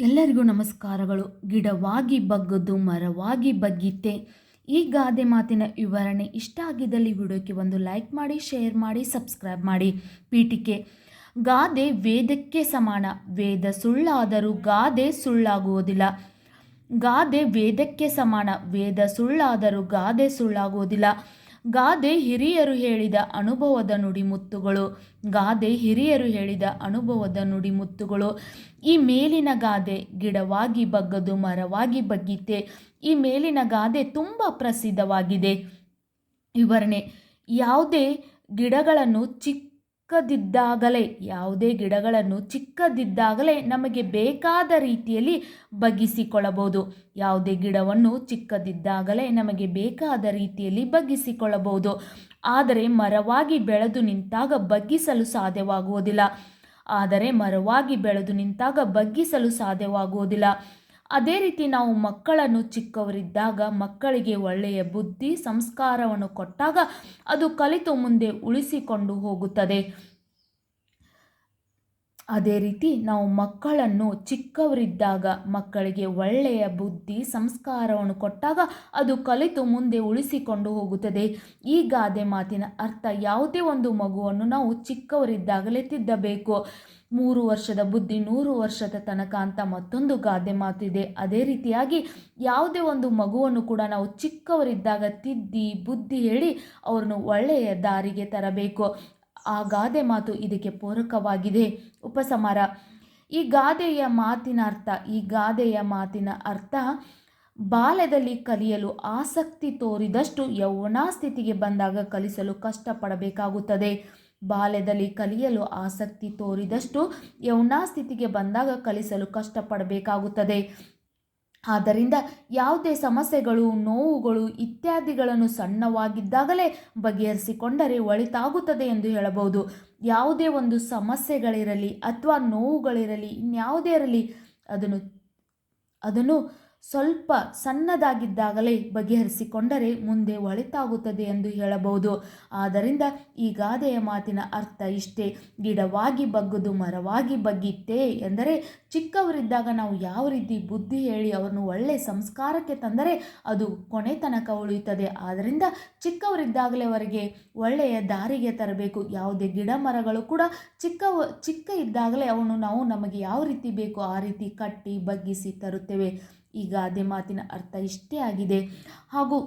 ಎಲ್ಲರಿಗೂ ನಮಸ್ಕಾರಗಳು. ಗಿಡವಾಗಿ ಬಗ್ಗದು ಮರವಾಗಿ ಬಗ್ಗಿತ್ತೆ ಈ ಗಾದೆ ಮಾತಿನ ವಿವರಣೆ ಇಷ್ಟ ಆಗಿದ್ದಲ್ಲಿ ವಿಡಿಯೋಕ್ಕೆ ಒಂದು ಲೈಕ್ ಮಾಡಿ, ಶೇರ್ ಮಾಡಿ, ಸಬ್ಸ್ಕ್ರೈಬ್ ಮಾಡಿ. ಪೀಠಿಕೆ, ಗಾದೆ ವೇದಕ್ಕೆ ಸಮಾನ. ವೇದ ಸುಳ್ಳಾದರೂ ಗಾದೆ ಸುಳ್ಳಾಗುವುದಿಲ್ಲ. ಗಾದೆ ವೇದಕ್ಕೆ ಸಮಾನ. ವೇದ ಸುಳ್ಳಾದರೂ ಗಾದೆ ಸುಳ್ಳಾಗುವುದಿಲ್ಲ. ಗಾದೆ ಹಿರಿಯರು ಹೇಳಿದ ಅನುಭವದ ನುಡಿಮುತ್ತುಗಳು, ಗಾದೆ ಹಿರಿಯರು ಹೇಳಿದ ಅನುಭವದ ನುಡಿಮುತ್ತುಗಳು, ಈ ಮೇಲಿನ ಗಾದೆ ಗಿಡವಾಗಿ ಬಗ್ಗದು ಮರವಾಗಿ ಬಗ್ಗಿತೆ, ಈ ಮೇಲಿನ ಗಾದೆ ತುಂಬ ಪ್ರಸಿದ್ಧವಾಗಿದೆ. ವಿವರಣೆ, ಯಾವುದೇ ಗಿಡಗಳನ್ನು ಚಿಕ್ಕದಿದ್ದಾಗಲೇ, ಯಾವುದೇ ಗಿಡಗಳನ್ನು ಚಿಕ್ಕದಿದ್ದಾಗಲೇ ನಮಗೆ ಬೇಕಾದ ರೀತಿಯಲ್ಲಿ ಬಗ್ಗಿಸಿಕೊಳ್ಳಬಹುದು. ಯಾವುದೇ ಗಿಡವನ್ನು ಚಿಕ್ಕದಿದ್ದಾಗಲೇ ನಮಗೆ ಬೇಕಾದ ರೀತಿಯಲ್ಲಿ ಬಗ್ಗಿಸಿಕೊಳ್ಳಬಹುದು. ಆದರೆ ಮರವಾಗಿ ಬೆಳೆದು ನಿಂತಾಗ ಬಗ್ಗಿಸಲು ಸಾಧ್ಯವಾಗುವುದಿಲ್ಲ. ಆದರೆ ಮರವಾಗಿ ಬೆಳೆದು ನಿಂತಾಗ ಬಗ್ಗಿಸಲು ಸಾಧ್ಯವಾಗುವುದಿಲ್ಲ. ಅದೇ ರೀತಿ ನಾವು ಮಕ್ಕಳನ್ನು ಚಿಕ್ಕವರಿದ್ದಾಗ ಮಕ್ಕಳಿಗೆ ಒಳ್ಳೆಯ ಬುದ್ಧಿ, ಸಂಸ್ಕಾರವನ್ನು ಕೊಟ್ಟಾಗ ಅದು ಕಲಿತು ಮುಂದೆ ಉಳಿಸಿಕೊಂಡು ಹೋಗುತ್ತದೆ. ಅದೇ ರೀತಿ ನಾವು ಮಕ್ಕಳನ್ನು ಚಿಕ್ಕವರಿದ್ದಾಗ ಮಕ್ಕಳಿಗೆ ಒಳ್ಳೆಯ ಬುದ್ಧಿ, ಸಂಸ್ಕಾರವನ್ನು ಕೊಟ್ಟಾಗ ಅದು ಕಲಿತು ಮುಂದೆ ಉಳಿಸಿಕೊಂಡು ಹೋಗುತ್ತದೆ. ಈ ಗಾದೆ ಮಾತಿನ ಅರ್ಥ, ಯಾವುದೇ ಒಂದು ಮಗುವನ್ನು ನಾವು ಚಿಕ್ಕವರಿದ್ದಾಗಲೇ ತಿದ್ದಬೇಕು. ಮೂರು ವರ್ಷದ ಬುದ್ಧಿ, ನೂರು ವರ್ಷದ ತನಕ ಅಂತ ಮತ್ತೊಂದು ಗಾದೆ ಮಾತಿದೆ ಅದೇ ರೀತಿಯಾಗಿ ಯಾವುದೇ ಒಂದು ಮಗುವನ್ನು ಕೂಡ ನಾವು ಚಿಕ್ಕವರಿದ್ದಾಗ ತಿದ್ದಿ, ಬುದ್ಧಿ ಹೇಳಿ ಅವರನ್ನು ಒಳ್ಳೆಯ ದಾರಿಗೆ ತರಬೇಕು. ಆ ಗಾದೆ ಮಾತು ಇದಕ್ಕೆ ಪೂರಕವಾಗಿದೆ. ಉಪಸಮಾರ. ಈ ಗಾದೆಯ ಮಾತಿನ ಅರ್ಥ, ಈ ಗಾದೆಯ ಮಾತಿನ ಅರ್ಥ ಬಾಲ್ಯದಲ್ಲಿ ಕಲಿಯಲು ಆಸಕ್ತಿ ತೋರಿದಷ್ಟು ಯೌವನಾ ಸ್ಥಿತಿಗೆ ಬಂದಾಗ ಕಲಿಸಲು ಕಷ್ಟಪಡಬೇಕಾಗುತ್ತದೆ. ಬಾಲ್ಯದಲ್ಲಿ ಕಲಿಯಲು ಆಸಕ್ತಿ ತೋರಿದಷ್ಟು ಯೌನಾ ಸ್ಥಿತಿಗೆ ಬಂದಾಗ ಕಲಿಸಲು ಕಷ್ಟಪಡಬೇಕಾಗುತ್ತದೆ. ಆದ್ದರಿಂದ ಯಾವುದೇ ಸಮಸ್ಯೆಗಳು, ನೋವುಗಳು ಇತ್ಯಾದಿಗಳನ್ನು ಸಣ್ಣವಾಗಿದ್ದಾಗಲೇ ಬಗೆಹರಿಸಿಕೊಂಡರೆ ಒಳಿತಾಗುತ್ತದೆ ಎಂದು ಹೇಳಬಹುದು. ಯಾವುದೇ ಒಂದು ಸಮಸ್ಯೆಗಳಿರಲಿ ಅಥವಾ ನೋವುಗಳಿರಲಿ, ಇನ್ಯಾವುದೇ ಇರಲಿ, ಅದನ್ನು ಅದನ್ನು ಸ್ವಲ್ಪ ಸಣ್ಣದಾಗಿದ್ದಾಗಲೇ ಬಗೆಹರಿಸಿಕೊಂಡರೆ ಮುಂದೆ ಒಳಿತಾಗುತ್ತದೆ ಎಂದು ಹೇಳಬಹುದು. ಆದ್ದರಿಂದ ಈ ಗಾದೆಯ ಮಾತಿನ ಅರ್ಥ ಇಷ್ಟೇ. ಗಿಡವಾಗಿ ಬಗ್ಗದು, ಮರವಾಗಿ ಬಗ್ಗಿತ್ತೇ ಎಂದರೆ ಚಿಕ್ಕವರಿದ್ದಾಗ ನಾವು ಯಾವ ರೀತಿ ಬುದ್ಧಿ ಹೇಳಿ ಅವರನ್ನು ಒಳ್ಳೆಯ ಸಂಸ್ಕಾರಕ್ಕೆ ತಂದರೆ ಅದು ಕೊನೆ ತನಕ ಉಳಿಯುತ್ತದೆ. ಆದ್ದರಿಂದ ಚಿಕ್ಕವರಿದ್ದಾಗಲೇ ಅವರಿಗೆ ಒಳ್ಳೆಯ ದಾರಿಗೆ ತರಬೇಕು. ಯಾವುದೇ ಗಿಡ ಮರಗಳು ಕೂಡ ಚಿಕ್ಕವ, ಚಿಕ್ಕ ಇದ್ದಾಗಲೇ ಅವನು ನಾವು ನಮಗೆ ಯಾವ ರೀತಿ ಬೇಕು ಆ ರೀತಿ ಕಟ್ಟಿ, ಬಗ್ಗಿಸಿ ತರುತ್ತೇವೆ. ಈ ಗಾದೆ ಮಾತಿನ ಅರ್ಥ ಇಷ್ಟೇ ಆಗಿದೆ. ಹಾಗೂ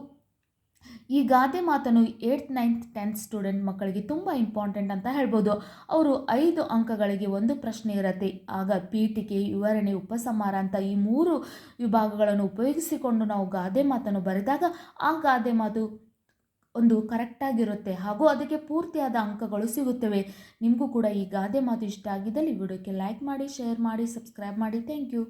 ಈ ಗಾದೆ ಮಾತನ್ನು ಏಯ್ಟ್ ನೈನ್ತ್ ಟೆಂತ್ ಸ್ಟೂಡೆಂಟ್ ಮಕ್ಕಳಿಗೆ ತುಂಬ ಇಂಪಾರ್ಟೆಂಟ್ ಅಂತ ಹೇಳ್ಬೋದು. ಅವರು ಐದು ಅಂಕಗಳಿಗೆ ಒಂದು ಪ್ರಶ್ನೆ ಇರತ್ತೆ. ಆಗ ಪೀಠಿಕೆ, ವಿವರಣೆ ಉಪಸಂಹಾರ ಅಂತ ಈ ಮೂರು ವಿಭಾಗಗಳನ್ನು ಉಪಯೋಗಿಸಿಕೊಂಡು ನಾವು ಗಾದೆ ಮಾತನ್ನು ಬರೆದಾಗ ಆ ಗಾದೆ ಮಾತು ಒಂದು ಕರೆಕ್ಟಾಗಿರುತ್ತೆ ಹಾಗೂ ಅದಕ್ಕೆ ಪೂರ್ತಿಯಾದ ಅಂಕಗಳು ಸಿಗುತ್ತವೆ. ನಿಮಗೂ ಕೂಡ ಈ ಗಾದೆ ಮಾತು ಇಷ್ಟ ಆಗಿದ್ದಲ್ಲಿ ವಿಡಿಯೋಕ್ಕೆ ಲೈಕ್ ಮಾಡಿ ಶೇರ್ ಮಾಡಿ ಸಬ್ಸ್ಕ್ರೈಬ್ ಮಾಡಿ. Thank you